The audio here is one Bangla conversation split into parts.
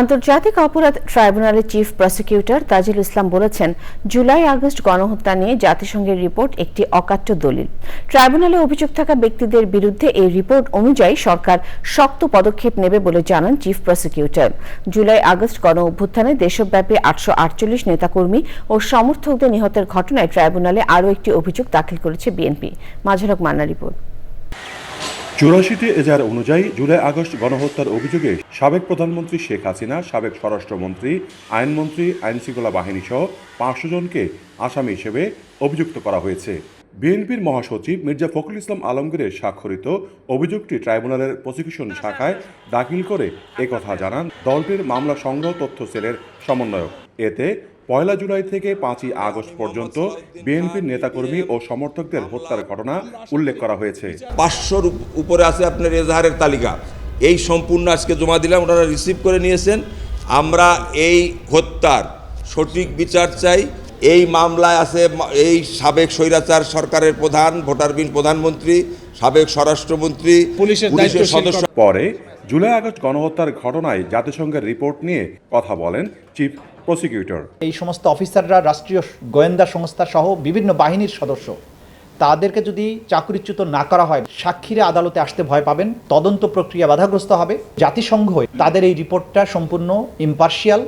আন্তর্জাতিক অপরাধ ট্রাইব্যুনালের চিফ প্রসিকিউটর তাজিল ইসলাম বলেছেন, জুলাই আগস্ট গণহত্যা নিয়ে জাতিসংঘের রিপোর্ট একটি অকাট্য দলিল। ট্রাইব্যুনালে অভিযোগ থাকা ব্যক্তিদের বিরুদ্ধে এই রিপোর্ট অনুযায়ী সরকার শক্ত পদক্ষেপ নেবে বলে জানান চিফ প্রসিকিউটর। জুলাই আগস্ট গণ অভ্যুত্থানে দেশব্যাপী আটশো আটচল্লিশ নেতাকর্মী ও সমর্থকদের নিহতের ঘটনায় ট্রাইব্যুনালে আরও একটি অভিযোগ দাখিল করেছে বিএনপি। মাঝারক মান্না রিপোর্ট। চুরাশিটি এজার অনুযায়ী জুলাই আগস্ট গণহত্যার অভিযোগে সাবেক প্রধানমন্ত্রী শেখ হাসিনা, সাবেক স্বরাষ্ট্রমন্ত্রী, আইনমন্ত্রী, আইনশৃঙ্খলা বাহিনী সহ পাঁচশো জনকে আসামি হিসেবে অভিযুক্ত করা হয়েছে। বিএনপির মহাসচিব মির্জা ফখরুল ইসলাম আলমগীরের স্বাক্ষরিত অভিযোগটি ট্রাইব্যুনালের প্রসিকিউশন শাখায় দাখিল করে একথা জানান দলটির মামলা সংগ্রহ তথ্য সেলের সমন্বয়ক। এতে পয়লা জুলাই থেকে পাঁচই আগস্ট পর্যন্ত বিএনপির নেতাকর্মী ও সমর্থকদের হত্যার ঘটনা উল্লেখ করা হয়েছে। পাঁচশোর উপরে আছে আপনার এজাহারের তালিকা। এই সম্পূর্ণ আজকে জমা দিলাম ওনারা রিসিভ করে নিয়েছেন। আমরা এই হত্যার সঠিক বিচার চাই। এই মামলায় আছে এই সাবেক স্বৈরাচার সরকারের প্রধান ভোটারবিন প্রধানমন্ত্রী সাবেক স্বরাষ্ট্রমন্ত্রী পুলিশের সদস্য পরে জুলাই আগস্ট গণহত্যার ঘটনায় জাতিসংঘের রিপোর্ট নিয়ে কথা বলেন চিফ প্রসিকিউটর এই সমস্ত অফিসাররা, রাষ্ট্রীয় গোয়েন্দা সংস্থা সহ বিভিন্ন বাহিনীর সদস্য, তাদেরকে যদি চাকরিচ্যুত না করা হয়, সাক্ষীরা আদালতে আসতে ভয় পাবেন, তদন্ত প্রক্রিয়া বাধাগ্রস্ত হবে। জাতিসংঘ তাদের এই রিপোর্টটা সম্পূর্ণ ইম্পার্শিয়াল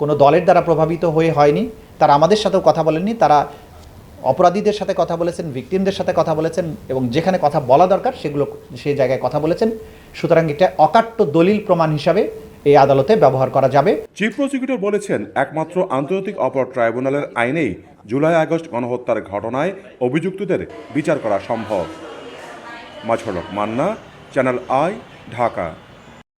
কোনো দলের দ্বারা প্রভাবিত হয়ে হয়নি। তারা আমাদের সাথেও কথা বলেননি, তারা অপরাধীদের সাথে কথা বলেছেন ভিকটিমদের সাথে কথা বলেছেন এবং যেখানে কথা বলা দরকার সেগুলো সেই জায়গায় কথা বলেছেন। সুতরাং এটা অকাট্য দলিল প্রমাণ হিসাবে এই আদালতে ব্যবহার করা যাবে। চিফ প্রসিকিউটর বলেছেন, একমাত্র আন্তর্জাতিক অপরাধ ট্রাইব্যুনালের আইনেই জুলাই আগস্ট গণহত্যার ঘটনায় অভিযুক্তদের বিচার করা সম্ভব। মাঝরক মান্না, চ্যানেল আই, ঢাকা।